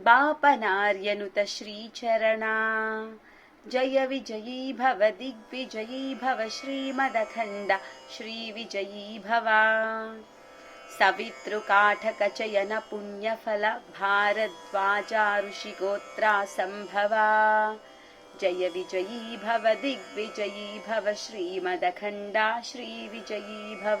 बापनार्यनुत श्रीचरणा। जय विजयी भव दिग्विजयी भव श्रीमदखण्ड। श्रीविजयी भव। सवितृकाठकचयन भारद्वाजा ऋषिगोत्रा सम्भवा जय विजयी भव दिग्विजयी भव श्रीमदखण्डा। श्रीविजयी भव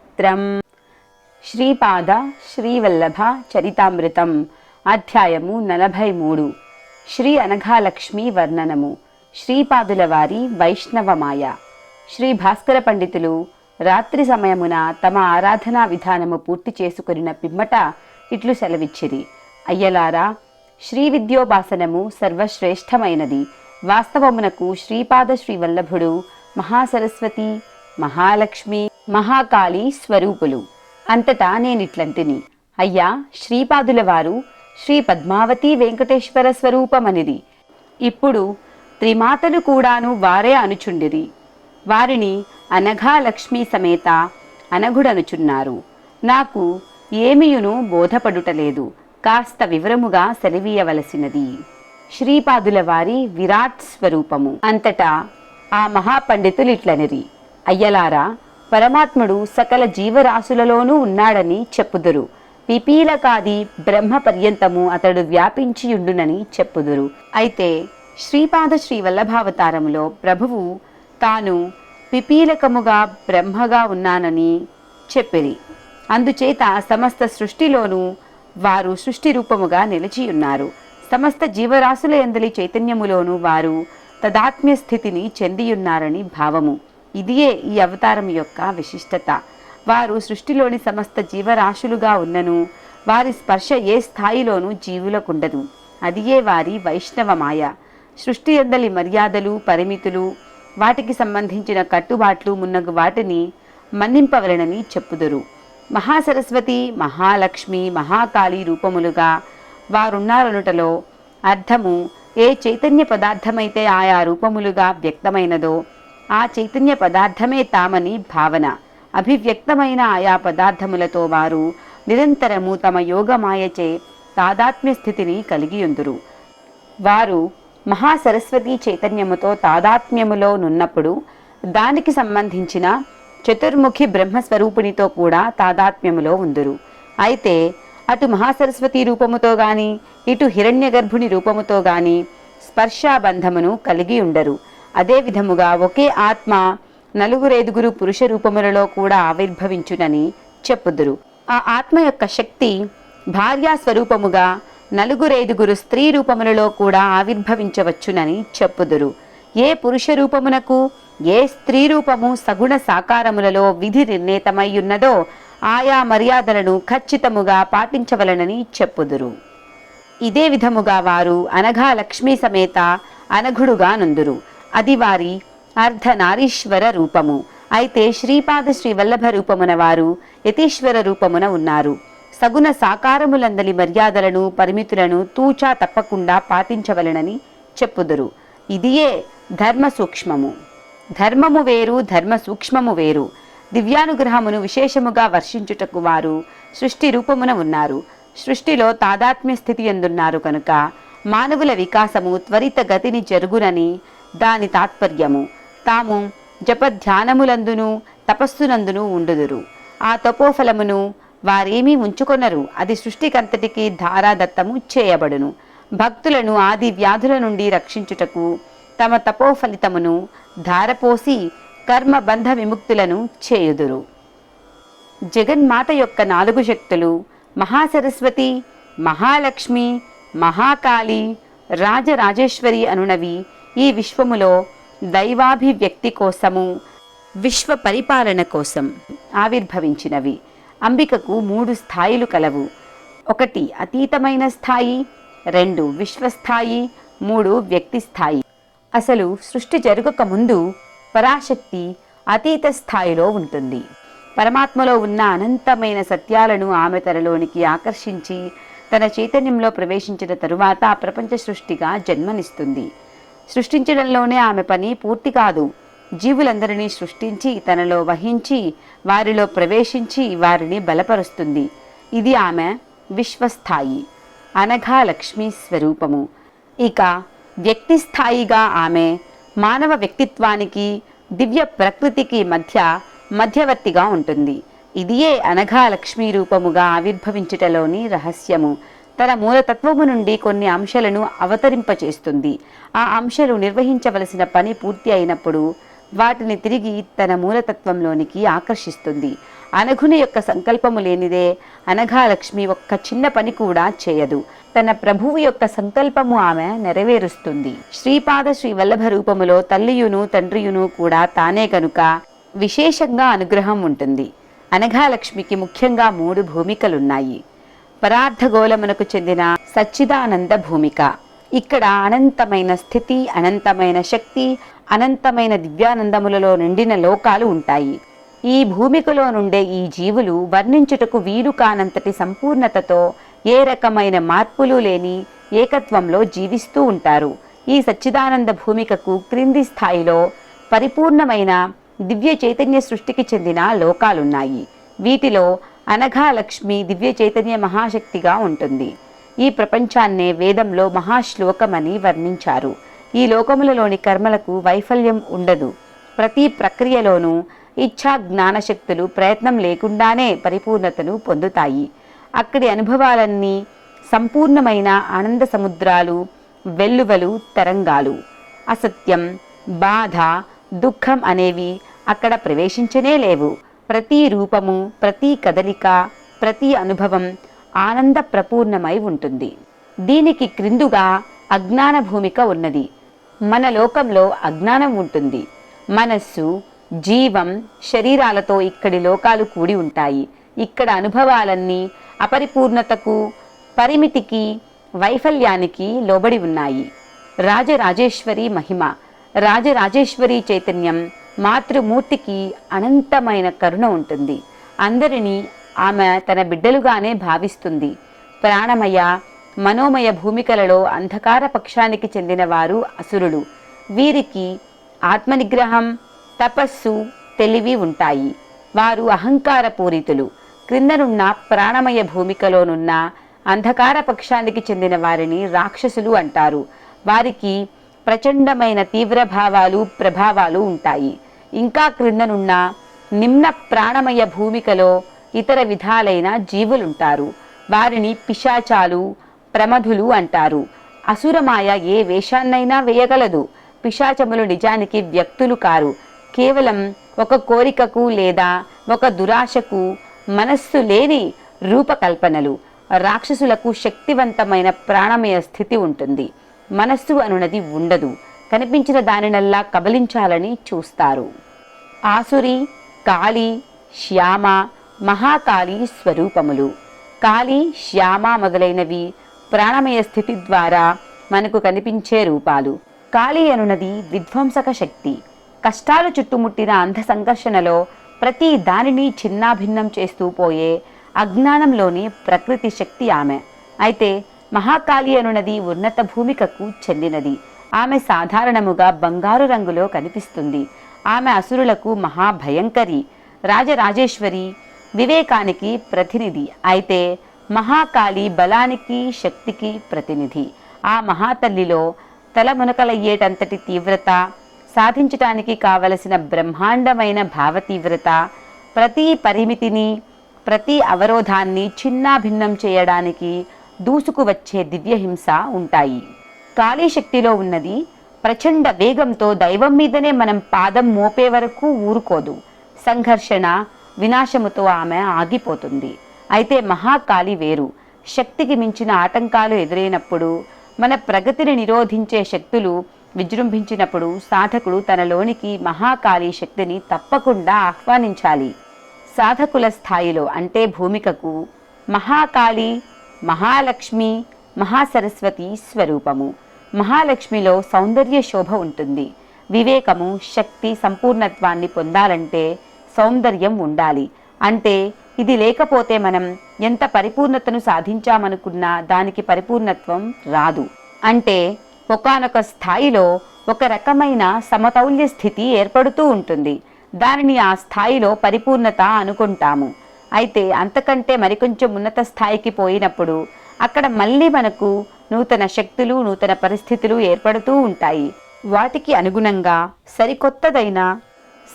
స్తోత్రం శ్రీపాద శ్రీవల్లభ చరితామృతం అధ్యాయము నలభై మూడు శ్రీ అనఘాలక్ష్మి వర్ణనము. శ్రీపాదుల వారి వైష్ణవమాయ. శ్రీ భాస్కర పండితులు రాత్రి సమయమున తమ ఆరాధనా విధానము పూర్తి చేసుకొనిన పిమ్మట ఇట్లు సెలవిచ్చిరి. అయ్యలారా శ్రీ విద్యోపాసనము సర్వశ్రేష్టమైనది. వాస్తవమునకు శ్రీపాద శ్రీవల్లభుడు మహాసరస్వతి మహాలక్ష్మి మహాకాళి స్వరూపులు. అంతటా నేనిట్లంటిని అయ్యా శ్రీపాదుల వారు శ్రీ పద్మావతి వెంకటేశ్వర స్వరూపమనిది. ఇప్పుడు త్రిమాతలు కూడాను వారే అనుచుండిరి. వారిని అనఘాలక్ష్మీ సమేత అనఘుడనుచున్నారు. నాకు ఏమియును బోధపడుటలేదు. కాస్త వివరముగా సెలవీయవలసినది. శ్రీపాదుల వారి విరాట్ స్వరూపము. అంతటా ఆ మహాపండితులిట్లనిరి. అయ్యలారా పరమాత్ముడు సకల జీవరాశులలోనూ ఉన్నాడని చెప్పుదురు. పిపీలకాది బ్రహ్మ పర్యంతము అతడు వ్యాపించియుండునని చెప్పుదురు. అయితే శ్రీపాద శ్రీ వల్లభావతారములో ప్రభువు తాను పిపీలకముగా బ్రహ్మగా ఉన్నానని చెప్పిరి. అందుచేత సమస్త సృష్టిలోనూ వారు సృష్టి రూపముగా నిలిచియున్నారు. సమస్త జీవరాశుల ఎందలి చైతన్యములోనూ వారు తదాత్మ్య స్థితిని చెందియున్నారని భావము. ఇదియే ఈ అవతారం యొక్క విశిష్టత. వారు సృష్టిలోని సమస్త జీవరాశులుగా ఉన్నను వారి స్పర్శ ఏ స్థాయిలోనూ జీవులకుండదు. అదియే వారి వైష్ణవమాయ. సృష్టి ఎందలి మర్యాదలు పరిమితులు వాటికి సంబంధించిన కట్టుబాట్లు మున్నగు వాటిని మన్నింపవలనని చెప్పుదురు. మహాసరస్వతి మహాలక్ష్మి మహాకాళి రూపములుగా వారున్నారనుటలో అర్థము ఏ చైతన్య పదార్థమైతే ఆయా రూపములుగా వ్యక్తమైనదో ఆ చైతన్య పదార్థమే తామని భావన. అభివ్యక్తమైన ఆయా పదార్థములతో వారు నిరంతరము తమ యోగమాయచే తాదాత్మ్య స్థితిని కలిగియుందురు. వారు మహాసరస్వతి చైతన్యముతో తాదాత్మ్యములో నున్నప్పుడు దానికి సంబంధించిన చతుర్ముఖి బ్రహ్మస్వరూపునితో కూడా తాదాత్మ్యములో ఉందురు. అయితే అటు మహాసరస్వతి రూపముతో గాని ఇటు హిరణ్య గర్భుని రూపముతో గాని స్పర్శాబంధమును కలిగి ఉండరు అదే విధముగా ఒకే ఆత్మ నలుగురేదుగురు పురుష రూపములలో కూడా ఆవిర్భవించునని చెప్పుదురు. ఆ ఆత్మ యొక్క శక్తి భార్యా స్వరూపముగా నలుగురైదుగురు స్త్రీ రూపములలో కూడా ఆవిర్భవించవచ్చునని చెప్పుదురు. ఏ పురుష రూపమునకు ఏ స్త్రీ రూపము సగుణ సాకారములలో విధి నిర్ణీతమై ఉన్నదో ఆయా మర్యాదలను ఖచ్చితముగా పాటించవలనని చెప్పుదురు. ఇదే విధముగా వారు అనగా లక్ష్మీ సమేత అనఘుడుగా నుందురు. అది వారి అర్ధనారీశ్వర రూపము. అయితే శ్రీపాద శ్రీ వల్లభ రూపమున వారు యతీశ్వర రూపమున ఉన్నారు. సగుణ సాకారములందలి మర్యాదలను పరిమితులను తూచా తప్పకుండా పాటించవలెనని చెప్పుదురు. ఇదియే ధర్మ సూక్ష్మము. ధర్మము వేరు ధర్మ సూక్ష్మము వేరు. దివ్యానుగ్రహమును విశేషముగా వర్షించుటకు వారు సృష్టి రూపమున ఉన్నారు. సృష్టిలో తాదాత్మ్య స్థితి ఎందున్నారు కనుక మానవుల వికాసము త్వరిత గతిని జరుగునని దాని తాత్పర్యము. తాము జపధ్యానములందును తపస్సునందును ఉండుదురు. ఆ తపోఫలమును వారేమీ ఉంచుకొనరు. అది సృష్టికంతటికి ధారాదత్తము చేయబడును. భక్తులను ఆది వ్యాధుల నుండి రక్షించుటకు తమ తపోఫలితమును ధారపోసి కర్మ బంధ విముక్తులను చేయుదురు. జగన్మాత యొక్క నాలుగు శక్తులు మహాసరస్వతి మహాలక్ష్మి మహాకాళి రాజరాజేశ్వరి అనునవి ఈ విశ్వములో దైవాభివ్యక్తి కోసము విశ్వ పరిపాలన కోసం. ఆవిర్భవించినవి. అంబికకు మూడు స్థాయిలు కలవు. ఒకటి అతీతమైన స్థాయి రెండు విశ్వస్థాయి మూడు వ్యక్తి స్థాయి. అసలు సృష్టి జరగక ముందు పరాశక్తి అతీత స్థాయిలో ఉంటుంది. పరమాత్మలో ఉన్న అనంతమైన సత్యాలను ఆమె తనలోనికి ఆకర్షించి తన చైతన్యంలో ప్రవేశించిన తరువాత ప్రపంచ సృష్టిగా జన్మనిస్తుంది. సృష్టించడంలోనే ఆమె పని పూర్తి కాదు. జీవులందరినీ సృష్టించి తనలో వహించి వారిలో ప్రవేశించి వారిని బలపరుస్తుంది. ఇది ఆమె విశ్వస్థాయి అనఘా లక్ష్మీ స్వరూపము. ఇక వ్యక్తి స్థాయిగా ఆమె మానవ వ్యక్తిత్వానికి దివ్య ప్రకృతికి మధ్య మధ్యవర్తిగా ఉంటుంది. ఇదియే అనఘా లక్ష్మీ రూపముగా ఆవిర్భవించుటలోని రహస్యము. తన మూలతత్వము నుండి కొన్ని అంశాలను అవతరింపచేస్తుంది. ఆ అంశాలు నిర్వహించవలసిన పని పూర్తి అయినప్పుడు వాటిని తిరిగి తన మూలతత్వంలోనికి ఆకర్షిస్తుంది. అనఘుని యొక్క సంకల్పము లేనిదే అనఘాలక్ష్మి ఒక్క చిన్న పని కూడా చేయదు. తన ప్రభువు యొక్క సంకల్పము ఆమె నెరవేరుస్తుంది. శ్రీపాద శ్రీ వల్లభ రూపములో తల్లియును తండ్రియును కూడా తానే కనుక విశేషంగా అనుగ్రహం ఉంటుంది. అనఘాలక్ష్మికి ముఖ్యంగా మూడు భూమికలున్నాయి. పరార్థగోళమునకు చెందిన సచ్చిదానంద భూమిక. ఇక్కడ అనంతమైన స్థితి అనంతమైన శక్తి అనంతమైన దివ్యానందములలో నిండిన లోకాలు ఉంటాయి. ఈ భూమికలో నుండే ఈ జీవులు వర్ణించుటకు వీలు కానంతటి సంపూర్ణతతో ఏ రకమైన మార్పులు లేని ఏకత్వంలో జీవిస్తూ ఉంటారు. ఈ సచ్చిదానంద భూమికకు క్రింది స్థాయిలో పరిపూర్ణమైన దివ్య చైతన్య సృష్టికి చెందిన లోకాలున్నాయి. వీటిలో అనఘాలక్ష్మి దివ్య చైతన్య మహాశక్తిగా ఉంటుంది. ఈ ప్రపంచాన్నే వేదంలో మహాశ్లోకమని వర్ణించారు. ఈ లోకములలోని కర్మలకు వైఫల్యం ఉండదు. ప్రతి ప్రక్రియలోనూ ఇచ్ఛా జ్ఞానశక్తులు ప్రయత్నం లేకుండానే పరిపూర్ణతను పొందుతాయి. అక్కడి అనుభవాలన్నీ సంపూర్ణమైన ఆనంద సముద్రాలు వెల్లువలు తరంగాలు. అసత్యం బాధ దుఃఖం అనేవి అక్కడ ప్రవేశించనే లేవు. ప్రతి రూపము ప్రతి కదలిక ప్రతి అనుభవం ఆనంద ప్రపూర్ణమై ఉంటుంది. దీనికి క్రిందుగా అజ్ఞాన భూమిక ఉన్నది. మన లోకంలో అజ్ఞానం ఉంటుంది. మనస్సు జీవం శరీరాలతో ఇక్కడి లోకాలు కూడి ఉంటాయి. ఇక్కడ అనుభవాలన్నీ అపరిపూర్ణతకు పరిమితికి వైఫల్యానికి లోబడి ఉన్నాయి. రాజరాజేశ్వరి మహిమ రాజరాజేశ్వరి చైతన్యం మాతృమూర్తికి అనంతమైన కరుణ ఉంటుంది. అందరినీ ఆమె తన బిడ్డలుగానే భావిస్తుంది. ప్రాణమయ మనోమయ భూమికలలో అంధకార పక్షానికి చెందిన వారు అసురులు. వీరికి ఆత్మనిగ్రహం తపస్సు తెలివి ఉంటాయి. వారు అహంకార పూరితులు క్రిందనున్న ప్రాణమయ భూమికలోనున్న అంధకార పక్షానికి చెందిన వారిని రాక్షసులు అంటారు. వారికి ప్రచండమైన తీవ్ర భావాలు ప్రభావాలు ఉంటాయి. ఇంకా క్రిందనున్న నిమ్న ప్రాణమయ భూమికలో ఇతర విధాలైన జీవులుంటారు. వారిని పిశాచాలు ప్రమధులు అంటారు. అసురమాయ ఏ వేషాన్నైనా వేయగలదు. పిశాచములు నిజానికి వ్యక్తులు కారు. కేవలం ఒక కోరికకు లేదా ఒక దురాశకు మనస్సు లేని రూపకల్పనలు. రాక్షసులకు శక్తివంతమైన ప్రాణమయ స్థితి ఉంటుంది. మనస్సు అనునది ఉండదు. కనిపించిన దానినల్లా కబలించాలని చూస్తారు. ఆసురి కాళి శ్యామ మహాకాళి స్వరూపములు. కాళి శ్యామ మొదలైనవి ప్రాణమయ స్థితి ద్వారా మనకు కనిపించే రూపాలు. కాళి అనునది విధ్వంసక శక్తి. కష్టాలు చుట్టుముట్టిన అంధ సంఘర్షణలో ప్రతి దానిని చిన్నాభిన్నం చేస్తూ పోయే అజ్ఞానంలోని ప్రకృతి శక్తి ఆమె. అయితే మహాకాళి అనునది ఉన్నత భూమికకు చెందినది. ఆమె సాధారణముగా బంగారు రంగులో కనిపిస్తుంది. ఆమె అసురులకు మహాభయంకరి రాజరాజేశ్వరి వివేకానికి ప్రతినిధి. అయితే మహాకాళి బలానికి శక్తికి ప్రతినిధి. ఆ మహాతల్లిలో తలమునకలయ్యేటంతటి తీవ్రత సాధించటానికి కావలసిన బ్రహ్మాండమైన భావతీవ్రత ప్రతి పరిమితిని ప్రతి అవరోధాన్ని చిన్నాభిన్నం చేయడానికి దూసుకు వచ్చే దివ్యహింస ఉంటాయి. కాళీ శక్తిలో ఉన్నది ప్రచండ వేగంతో దైవం మీదనే మనం పాదం మోపే వరకు ఊరుకోదు. సంఘర్షణ వినాశముతో ఆమె ఆగిపోతుంది. అయితే మహాకాళి వేరు. శక్తికి మించిన ఆటంకాలు ఎదురైనప్పుడు మన ప్రగతిని నిరోధించే శక్తులు విజృంభించినప్పుడు సాధకుడు తనలోనికి మహాకాళి శక్తిని తప్పకుండా ఆహ్వానించాలి. సాధకుల స్థాయిలో అంటే భూమికకు మహాకాళి మహాలక్ష్మి మహాసరస్వతి స్వరూపము. మహాలక్ష్మిలో సౌందర్య శోభ ఉంటుంది. వివేకము శక్తి సంపూర్ణత్వాన్ని పొందాలంటే సౌందర్యం ఉండాలి. అంటే ఇది లేకపోతే మనం ఎంత పరిపూర్ణతను సాధించామనుకున్నా దానికి పరిపూర్ణత్వం రాదు. అంటే ఒకనొక స్థాయిలో ఒక రకమైన సమతౌల్య స్థితి ఏర్పడుతూ ఉంటుంది. దానిని ఆ స్థాయిలో పరిపూర్ణత అనుకుంటాము. అయితే అంతకంటే మరికొంచెం ఉన్నత స్థాయికి పోయినప్పుడు అక్కడ మళ్ళీ మనకు నూతన శక్తులు నూతన పరిస్థితులు ఏర్పడుతూ ఉంటాయి. వాటికి అనుగుణంగా సరికొత్తదైన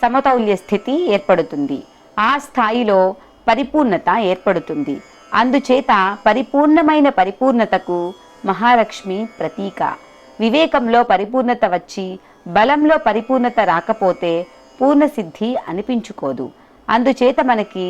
సమతౌల్య స్థితి ఏర్పడుతుంది. ఆ స్థాయిలో పరిపూర్ణత ఏర్పడుతుంది. అందుచేత పరిపూర్ణమైన పరిపూర్ణతకు మహాలక్ష్మి ప్రతీక. వివేకంలో పరిపూర్ణత వచ్చి బలంలో పరిపూర్ణత రాకపోతే పూర్ణసిద్ధి అనిపించుకోదు. అందుచేత మనకి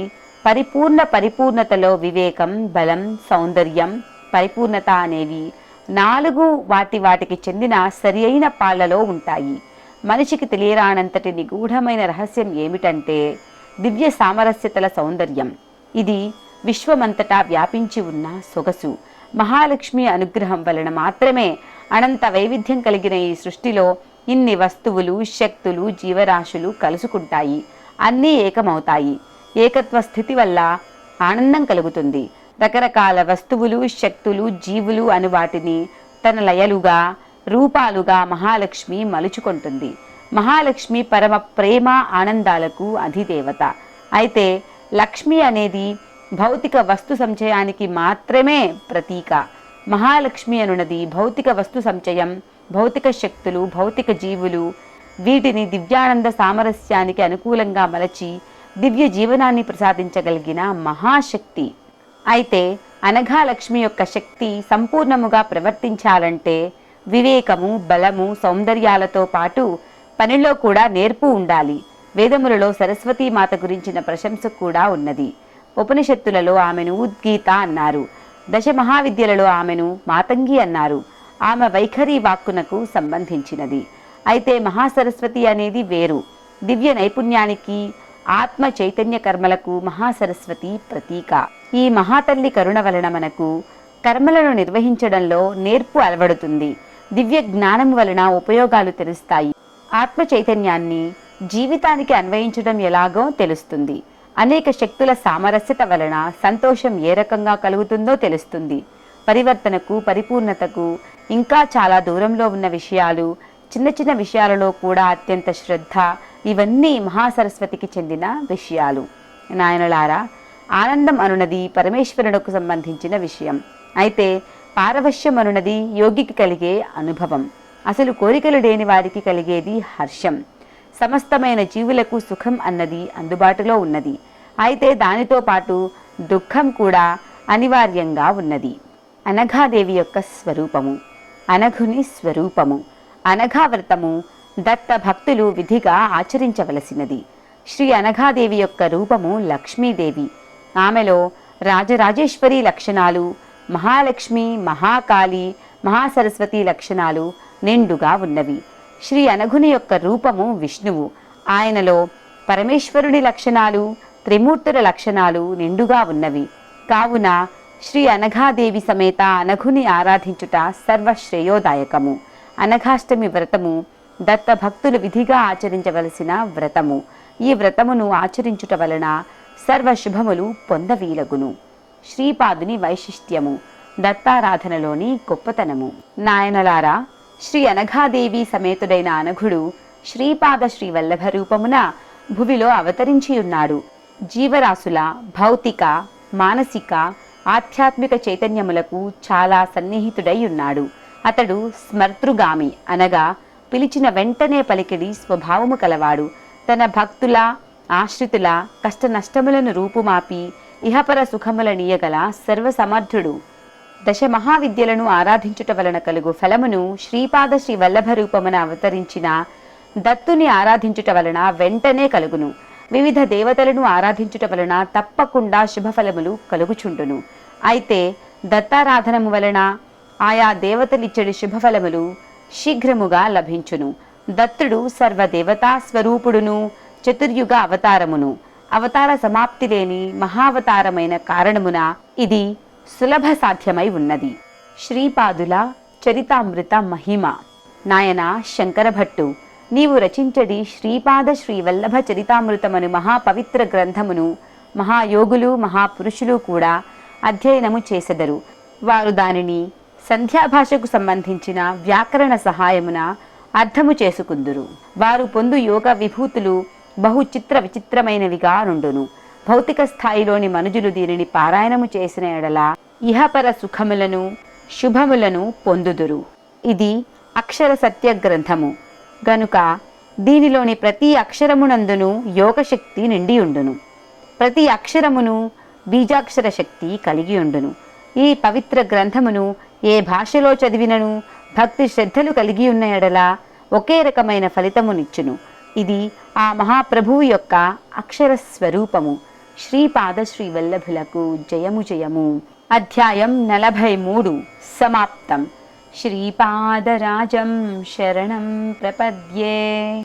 పరిపూర్ణ పరిపూర్ణతలో వివేకం బలం సౌందర్యం పరిపూర్ణత అనేవి నాలుగు వాటి వాటికి చెందిన సరి అయిన పాళ్ళలో ఉంటాయి. మనిషికి తెలియరానంతటి నిగూఢమైన రహస్యం ఏమిటంటే దివ్య సామరస్యతల సౌందర్యం. ఇది విశ్వమంతటా వ్యాపించి ఉన్న సొగసు. మహాలక్ష్మి అనుగ్రహం వలన మాత్రమే అనంత వైవిధ్యం కలిగిన ఈ సృష్టిలో ఇన్ని వస్తువులు శక్తులు జీవరాశులు కలుసుకుంటాయి. అన్నీ ఏకమవుతాయి. ఏకత్వ స్థితి వల్ల ఆనందం కలుగుతుంది. రకరకాల వస్తువులు శక్తులు జీవులు అను వాటిని తన లయలుగా రూపాలుగా మహాలక్ష్మి మలుచుకుంటుంది. మహాలక్ష్మి పరమ ప్రేమ ఆనందాలకు అధిదేవత. అయితే లక్ష్మి అనేది భౌతిక వస్తు సంచయానికి మాత్రమే ప్రతీక. మహాలక్ష్మి అనున్నది భౌతిక వస్తు సంచయం భౌతిక శక్తులు భౌతిక జీవులు వీటిని దివ్యానంద సామరస్యానికి అనుకూలంగా మలచి దివ్య జీవనాన్ని ప్రసాదించగలిగిన మహాశక్తి. అయితే అనఘా లక్ష్మి యొక్క శక్తి సంపూర్ణముగా ప్రవర్తించాలంటే వివేకము బలము సౌందర్యాలతో పాటు పనిలో కూడా నేర్పు ఉండాలి. వేదములలో సరస్వతీ మాత గురించిన ప్రశంస కూడా ఉన్నది. ఉపనిషత్తులలో ఆమెను ఉద్గీత అన్నారు. దశ మహావిద్యలలో ఆమెను మాతంగి అన్నారు. ఆమె వైఖరి వాక్కునకు సంబంధించినది. అయితే మహాసరస్వతి అనేది వేరు. దివ్య నైపుణ్యానికి ఆత్మ చైతన్య కర్మలకు మహాసరస్వతి ప్రతీక. ఈ మహాతల్లి కరుణ వలన మనకు కర్మలను నిర్వహించడంలో నేర్పు అలవడుతుంది. దివ్య జ్ఞానం వలన ఉపయోగాలు తెలుస్తాయి. ఆత్మ చైతన్యాన్ని జీవితానికి అన్వయించడం ఎలాగో తెలుస్తుంది. అనేక శక్తుల సామరస్యత వలన సంతోషం ఏ రకంగా కలుగుతుందో తెలుస్తుంది. పరివర్తనకు పరిపూర్ణతకు ఇంకా చాలా దూరంలో ఉన్న విషయాలు చిన్న చిన్న విషయాలలో కూడా అత్యంత శ్రద్ధ ఇవన్నీ మహాసరస్వతికి చెందిన విషయాలు. నాయనలారా ఆనందం అనున్నది పరమేశ్వరునకు సంబంధించిన విషయం. అయితే పారవశ్యం అనున్నది యోగికి కలిగే అనుభవం. అసలు కోరికలు లేని వారికి కలిగేది హర్షం. సమస్తమైన జీవులకు సుఖం అన్నది అందుబాటులో ఉన్నది. అయితే దానితో పాటు దుఃఖం కూడా అనివార్యంగా ఉన్నది. అనఘాదేవి యొక్క స్వరూపము. అనఘుని స్వరూపము. అనఘావ్రతము దత్త భక్తులు విధిగా ఆచరించవలసినది. శ్రీ అనఘాదేవి యొక్క రూపము లక్ష్మీదేవి. ఆమెలో రాజరాజేశ్వరి లక్షణాలు మహాలక్ష్మి మహాకాళి మహాసరస్వతి లక్షణాలు నిండుగా ఉన్నవి. శ్రీ అనఘుని యొక్క రూపము విష్ణువు. ఆయనలో పరమేశ్వరుని లక్షణాలు త్రిమూర్తుల లక్షణాలు నిండుగా ఉన్నవి. కావున శ్రీ అనఘాదేవి సమేత అనఘుని ఆరాధించుట సర్వశ్రేయోదాయకము. అనఘాష్టమి వ్రతము దత్త భక్తులు విధిగా ఆచరించవలసిన వ్రతము. ఈ వ్రతమును ఆచరించుట వలన సర్వశుభములు పొందవీలగును. శ్రీపాదుని వైశిష్ట్యము. దత్తారాధనలోని గొప్పతనము. నాయనలారా శ్రీ అనఘాదేవి సమేతుడైన అనఘుడు శ్రీపాద శ్రీ వల్లభ రూపమున భువిలో అవతరించి ఉన్నాడు జీవరాశుల భౌతిక మానసిక ఆధ్యాత్మిక చైతన్యములకు చాలా సన్నిహితుడై ఉన్నాడు అతడు స్మర్తృగామి అనగా పిలిచిన వెంటనే పలికిడి స్వభావము కలవాడు. తన భక్తుల ఆశ్రితుల కష్ట నష్టములను రూపుమాపి ఇహపర సుఖములనీయగల సర్వసమర్థుడు. దశ మహావిద్యలను ఆరాధించుట వలన కలుగు ఫలమును శ్రీపాద శ్రీ వల్లభ రూపమున అవతరించిన దత్తుని ఆరాధించుట వలన వెంటనే కలుగును. వివిధ దేవతలను ఆరాధించుట వలన తప్పకుండా శుభఫలములు కలుగుచుండును. అయితే దత్తారాధనము వలన ఆయా దేవతలిచ్చడి శుభఫలములు శీఘ్రముగా లభించును. దత్తుడు సర్వదేవతా స్వరూపుడును చతుర్యుగ అవతారమును. అవతార సమాప్తి లేని మహావతారమైన కారణమున ఇది సులభ సాధ్యమై ఉన్నది. శ్రీపాదుల చరితామృత మహిమ. నాయన శంకరభట్టు నీవు రచించడి శ్రీపాద శ్రీవల్లభ చరితామృతమను మహాపవిత్ర గ్రంథమును మహాయోగులు మహాపురుషులు కూడా అధ్యయనము చేసెదరు. వారు దానిని సంధ్యాభాషకు సంబంధించిన వ్యాకరణ సహాయమున అర్థము చేసుకుందురు. వారు పొందు యోగ విభూతులు బహు చిత్ర విచిత్రమైనవిగా నుండును. భౌతిక స్థాయిలోని మనుజులు దీనిని పారాయణము చేసిన ఎడల ఇహపర సుఖములను శుభములను పొందుదురు. ఇది అక్షర సత్య గ్రంథము. గనుక దీనిలోని ప్రతి అక్షరమునందును యోగశక్తి నిండి ఉండును. ప్రతి అక్షరమును బీజాక్షర శక్తి కలిగి ఉండును. ఈ పవిత్ర గ్రంథమును ఏ భాషలో చదివినను భక్తి శ్రద్ధలు కలిగి ఉన్న ఎడల ఒకే రకమైన ఫలితమునిచ్చును. ఇది ఆ మహాప్రభువు యొక్క అక్షర స్వరూపము శ్రీపాద శ్రీవల్లభులకు జయము జయము. అధ్యాయం నలభై మూడు. సమాప్తం. శ్రీపాదరాజం శరణం ప్రపద్యే.